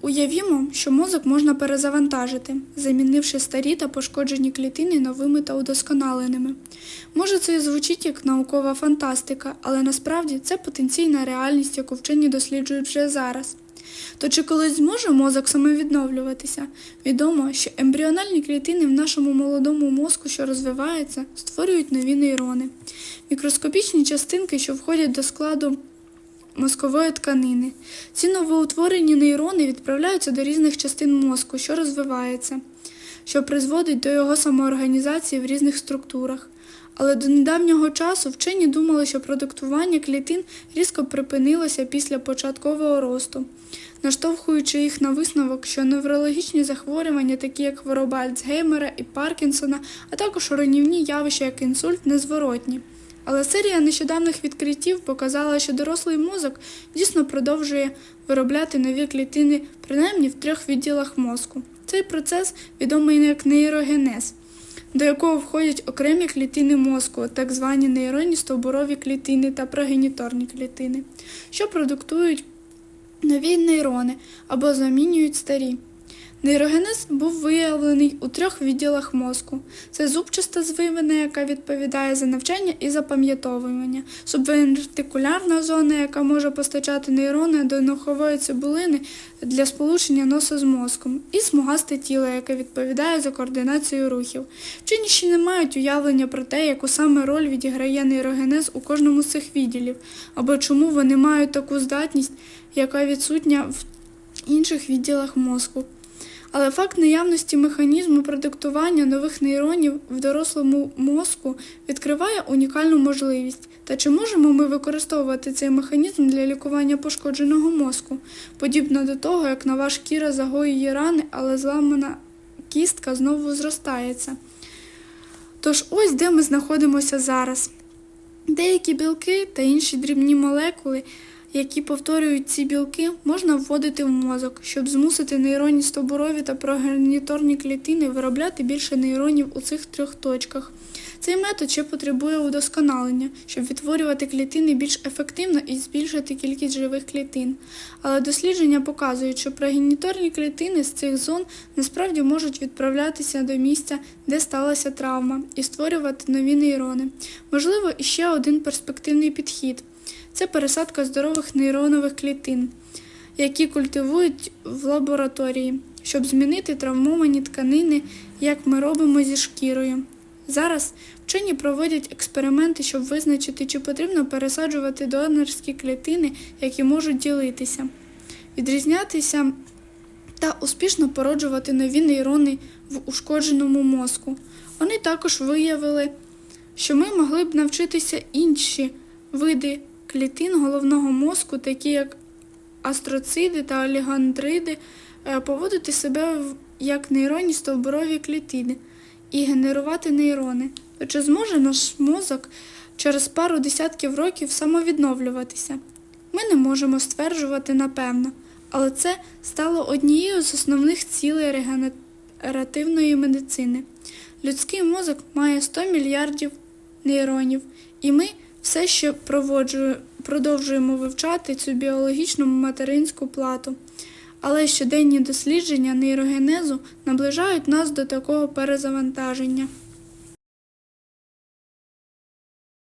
Уявімо, що мозок можна перезавантажити, замінивши старі та пошкоджені клітини новими та удосконаленими. Може, це і звучить як наукова фантастика, але насправді це потенційна реальність, яку вчені досліджують вже зараз. То чи колись зможе мозок самовідновлюватися? Відомо, що ембріональні клітини в нашому молодому мозку, що розвивається, створюють нові нейрони. Мікроскопічні частинки, що входять до складу мозкової тканини. Ці новоутворені нейрони відправляються до різних частин мозку, що розвивається, що призводить до його самоорганізації в різних структурах. Але до недавнього часу вчені думали, що продуктування клітин різко припинилося після початкового росту, наштовхуючи їх на висновок, що неврологічні захворювання, такі як хвороба Альцгеймера і Паркінсона, а також руйнівні явища, як інсульт, незворотні. Але серія нещодавних відкриттів показала, що дорослий мозок дійсно продовжує виробляти нові клітини принаймні в трьох відділах мозку. Цей процес відомий як нейрогенез, до якого входять окремі клітини мозку, так звані нейронні стовбурові клітини та прогеніторні клітини, що продуктують нові нейрони або замінюють старі. Нейрогенез був виявлений у трьох відділах мозку: це зубчаста звивина, яка відповідає за навчання і запам'ятовування, субвентикулярна зона, яка може постачати нейрони до нухової цибулини для сполучення носа з мозком, і смугасте тіло, яке відповідає за координацію рухів. Вчені ще не мають уявлення про те, яку саме роль відіграє нейрогенез у кожному з цих відділів, або чому вони мають таку здатність, яка відсутня в інших відділах мозку. Але факт наявності механізму продуктування нових нейронів в дорослому мозку відкриває унікальну можливість. Та чи можемо ми використовувати цей механізм для лікування пошкодженого мозку, подібно до того, як нова шкіра загоює рани, але зламана кістка знову зростається? Тож ось де ми знаходимося зараз. Деякі білки та інші дрібні молекули які повторюють ці білки, можна вводити в мозок, щоб змусити нейронні стовбурові та прогеніторні клітини виробляти більше нейронів у цих трьох точках. Цей метод ще потребує удосконалення, щоб відтворювати клітини більш ефективно і збільшити кількість живих клітин. Але дослідження показують, що прогеніторні клітини з цих зон насправді можуть відправлятися до місця, де сталася травма, і створювати нові нейрони. Можливо, іще один перспективний підхід це пересадка здорових нейронових клітин, які культивують в лабораторії, щоб змінити травмовані тканини, як ми робимо зі шкірою. Зараз вчені проводять експерименти, щоб визначити, чи потрібно пересаджувати донорські клітини, які можуть ділитися, відрізнятися та успішно породжувати нові нейрони в ушкодженому мозку. Вони також виявили, що ми могли б навчитися інші види клітин головного мозку, такі як астроциди та олігандриди, е, поводити себе як нейронні стовбурові клітини і генерувати нейрони. То чи зможе наш мозок через пару десятків років самовідновлюватися? Ми не можемо стверджувати напевно, але це стало однією з основних цілей регенеративної медицини. Людський мозок має 100 мільярдів нейронів, і ми все ще продовжуємо вивчати цю біологічну материнську плату. Але щоденні дослідження нейрогенезу наближають нас до такого перезавантаження.